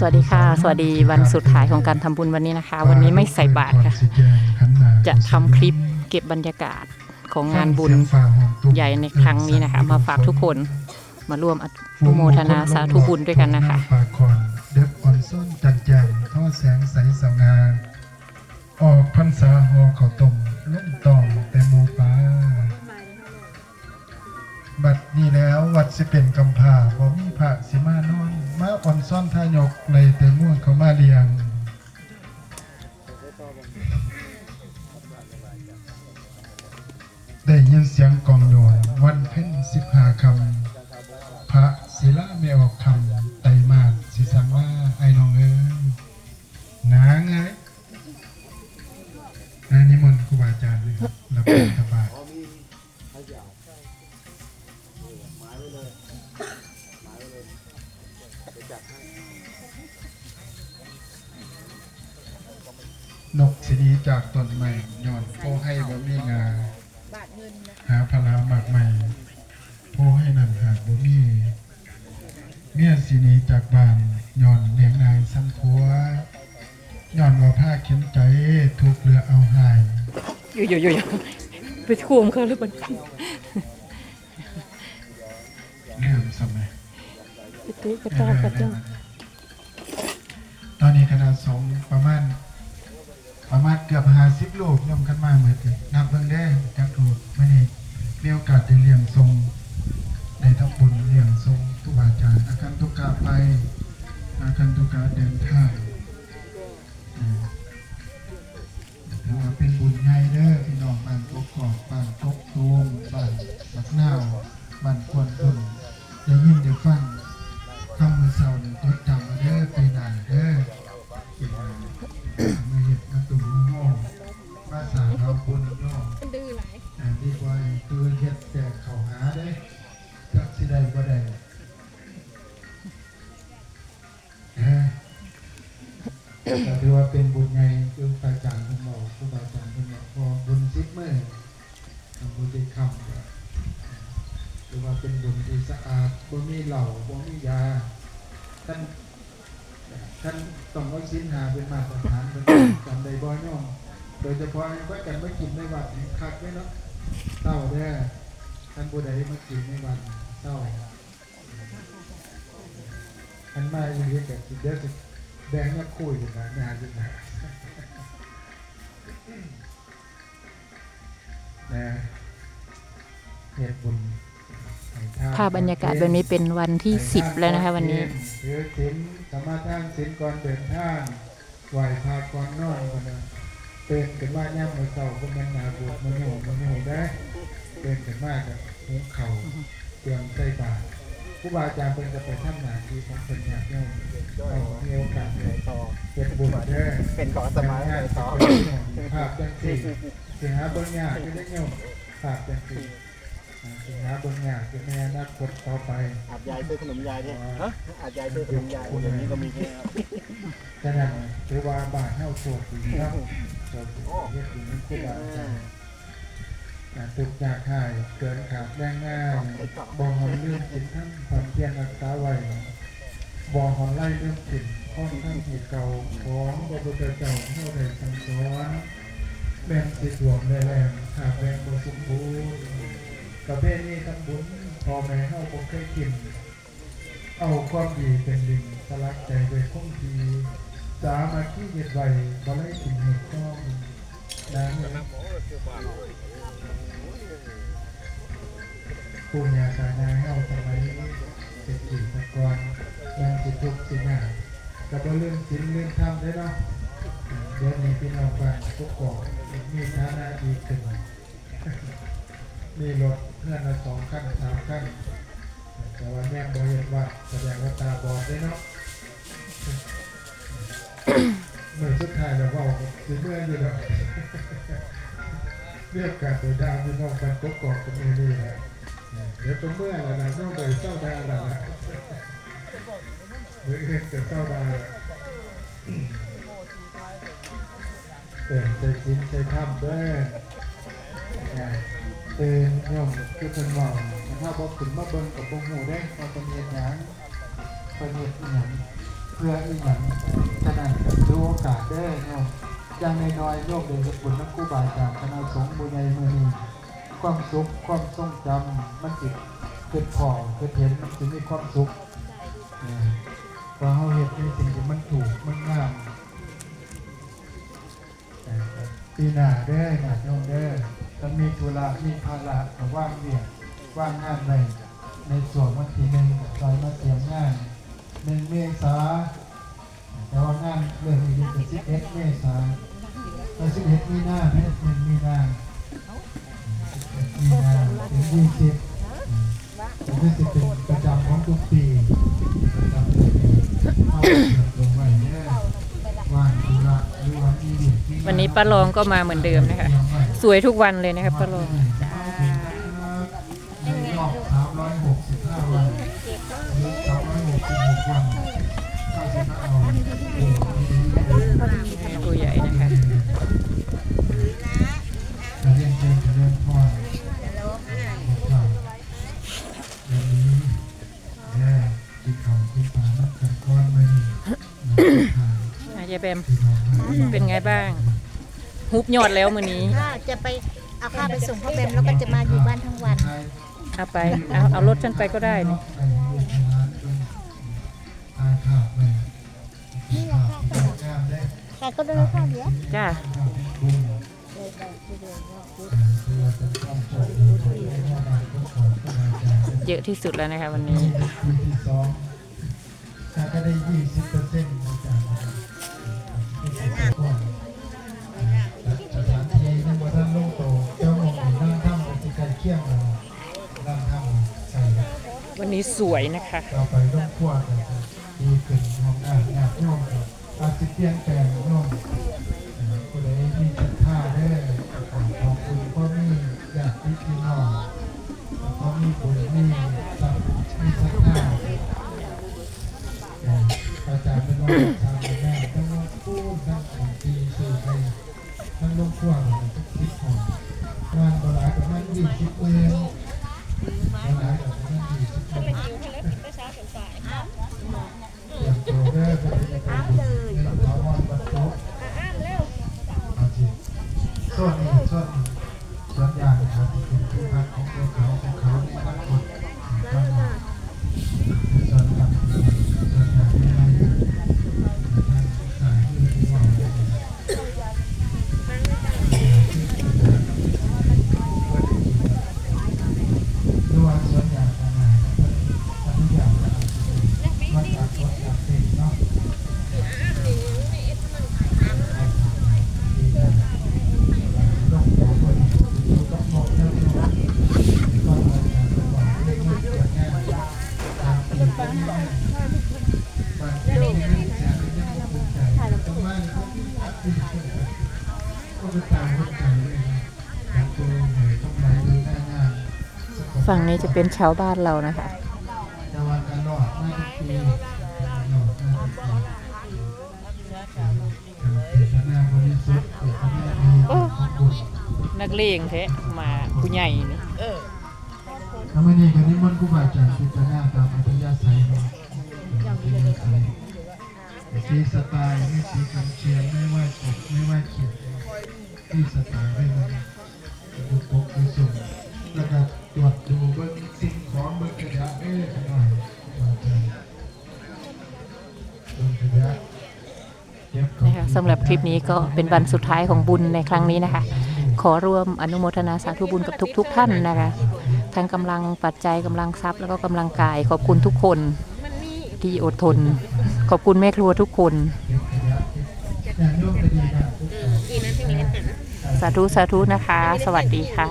สวัสดีค่ะ สวัสดีวันสุดท้ายของการทำบุญวันนี้นะคะ วันนี้ไม่ใส่บาตรค่ะ จะทำคลิปเก็บบรรยากาศของงานบุญใหญ่ในครั้งนี้นะคะ มาฝากทุกคนมาร่วมอุโมทนาสาธุบุญด้วยกันนะคะฝากคอนเด็บอ่อนส้นจันแจงท่อแสงใสสงาออกพรรษาหอเขาตมล้มตองแต่หมูปลาบัดนี้แล้ววัดสิเป็นกำพาบ่มีพระสิมานอน อ่อนซ่อนทายกในแต่ม่วงเขามาเรียงได้ยินเสียงกองโยนวันเพ็ญสิบหาคำพระศิลาไม่ออกคำ จากต้นใหม่ย้อนโพให้บ่มีงาหาพลาหมากใหม่โพให้นั่นหากบ่มีเมียสินีจากบ้านย้อนเลี้ยงนายซ้ำผัวย้อนว่าผ้าเข็นใจถูกเรือเอาหายอยู่อยู่อยู่ไปคุมเขาหรือเปล่าเรื่องสมัยไปตื้อกระเจ้ากระจ้าตอนนี้คณะสงฆ์ประมาณ ประมาณเกือบหาสิบลูกย่อมกันมาเหมือนกันนับเบิ่งได้จักถูกไม่ได้มีโอกาสได้เลี้ยงทรงได้ทับบุญเลี้ยงทรงทุกบอาจารย์อาการตุกาไปอาการตุกาเดินทาง ถือว่าเป็นบุญไงคือพระอาจารย์ของเราครูบาอาจารย์ของเราพอบุญสิบมื้อทำบุญที่คำก็ถือว่าเป็นบุญที่สะอาดบ่มีเหล้าบ่มียาท่านท่านต้องเอาสินหาเป็นมาตรฐานเป็นจำได้บ่อยน้องโดยเฉพาะว่ากันไม่กินในวัดนี่คักไว้เนาะเศร้าแด้อท่านผู้ใดมากินในวัดเศร้าท่านมาอยู่ด้วกันสิเดี๋ยวสิ แบ่งมาคุยกันนะงานกันนะนะเหตุบุญให้ทนภาพบรรยากาศแบบนี้เป็นวันที่10แล้วนะคะ วันนี้ถือศีลสมาทานศีลก่อนเดินทางไหวพาก่อนนอนคนนะเป็นกันว่าย่ำมือเก่าก็มันหนาบวชมันโหมันโหได้ เป็นกันมากกับหุงเข่าเตรียมใส่บาตร ผู้บาอาจารย์เป็นจะไปทำหนาที่ของเป็นอย่างนี้เอามีโอกาสเลยเป็นบุญเด้เป็นของสมาธิต่อภาพจังสีสิงหาบิ้งยากก็ได้โยมภาพจังสีสิงหาบิ้งยากจะแม่อนาคตต่อไปอาบยายซื้อขนมยายดิฮะอาบยายซื้อขนมยายอย่างนี้ก็มีแค่ครับฉะนั้นถือว่าบาทเท่าโชคดีครับโชคดีเฮ็ดดีนี่คู่บาอาจารย์ ตุกยากหายเกินขาดแรงง่ายบ่หอนลืมสินท่านความเพียรรักษาไว้บ่หอนไล่เลืมสินข้องท่านเหตเก่าของพระพุทธเจ้าเท่าใดสั่งสอนแบ่งสิดวงได้แรงหากแบงบ่สมบูรณ์ประเภทนี้ทำบุญพอแม่เฮาบ่เคยกิน เอาความดีเป็นดินสลักใจโดยคงทีสามาที่เหตุไว้บ่ไล่ถึงเหตุต้องนะ ปูญาสานาเฮาสมัยเศรษฐีตะกอนยังสิทุกข์สิยากก็บ่เรื่องศีลเรื่องธรรมได้เนาะเดี๋ยวนี้พี่น้องบ้านทุกกอมีฐานะดีขึ้นมีรถเพื่อนละสองขั้นสามขั้นแต่ว่าแม่บอเห็นว่าแสดงว่าตาบอดได้เนาะเมื่อสุดท้ายเราเว่าสิเมื่ออยู่แล้วเรียกการตัวดาวพี่น้องกันกกอกกันนี่นี่แหละ เดี๋ยวตัวเมื่อแล้วนะน้องไปเศร้าดาละเมื่อเห็นเศร้าดาล้วเตือนใจกินใจทำเด้อนะเตือนย่อมคือคนเมาถ้าบอกถึงมาเบิ่งกับบ่หูได้พอเป็นเฮ็ดหยังเป็นเฮ็ดอีหยังเพื่ออีหยังฉะนั้นดูโอกาสเด้อโยมอย่างน้อยๆโยมได้เฮ็ดบุญนักครูบาอาจารย์คณะสงฆ์บุญใหญ่เมื้อนี้ ความสุขความทรงจำมันสิเกิดพอเกิดเห็นมันสิมีความสุขพอเฮาเฮ็ดในสิ่งที่มันถูกมันงามปีหน้าเด้อญาติโยมเด้ถ้ามีธุระมีภาระก็ว่างเวียกว่างงานไว้ในส่วนวันที่หนึ่งซอยมาเตรียมงานหนึ่งเมษาแต่ว่างานเรื่องนี้เป็นสิบเอ็ดเมษาแต่สิบเอ็ดมีนาไม่ได้เป็นมีนา มีนาถึงยี่สิบผมก็จะเป็นประจำของทุกปีประจำทุกปีเอาลงไว้เนี่ยวันธุระหรือวันอีเวนต์วันนี้ป้ารองก็มาเหมือนเดิมนะคะ สวยทุกวันเลยนะครับป้ารองในรอบสามร้อยหกสิบห้าวันหรือสามร้อยหกสิบหกวันก็จะเอาตัวใหญ่นะคะ อนไม่มีทางอายายแบมที่น้องมาเป็นไงบ้างฮุบยอดแล้วมือนี้ก็จะไปเอาข้าวไปส่งพ่อแบมแล้วก็จะมาอยู่บ้านทั้งวันเอาไปเอาเอารถฉันไปก็ได้นี่ไปลูกร้านจนตายขาดเลยขาดงามได้แต่ก็ได้ข้าวเยอะจ้าเยอะที่สุดแล้วนะคะวันนี้ปีที่สองถ้าก็ ได้ยี่สิบเปอร์เซ็นต์ในการก่อนสถานที่ยังบ่ทันลงโตเจ้าหมองนั่งทำเป็นการเคี่ยงเรานั่งทำใส่วันนี้สวยนะคะเราไปลงครัวกันดีขึ้นห้องอาบน้ำโยมครับอาจจะเปลี่ยนแปลงโยม ยี่สิบเลยนะครับยี่สิบเลยนะครับ ฝั่งนี้จะเป็นชาวบ้านเรานะคะแต่ว่าการรอดหน้าทุกปีรอดหน้าทุกปีเจตนาบริสุทธิ์เจตนาดีทำบุญนักเลงแท้มาผู้ใหญ่นี่ถ้าไม่ดีก็นิมนต์ครูบาอาจารย์พิจารณาตามอัธยาศัย สีสไตล์ไม่สีกันเชียงไม่ว่าขดไม่ว่าขียดที่สไตล์ไม่ว่าดูปกดูสุ่มแล้วก็ตรวจดูเบิ้งสิ่งของเบิ้งกระดาษเอ้ยหน่อยเบิ้งกระดาษเก็บของนะคะสำหรับคลิปนี้ก็เป็นวันสุดท้ายของบุญในครั้งนี้นะคะ ขอร่วมอนุโมทนาสาธุบุญกับทุก ๆ ท่านนะคะ ทั้งกำลังปัจจัยกำลังทรัพย์แล้วก็กำลังกายขอบคุณทุกคน ที่อดทน ขอบคุณแม่ครัวทุกคน สาธุ สาธุนะคะ สวัสดีค่ะ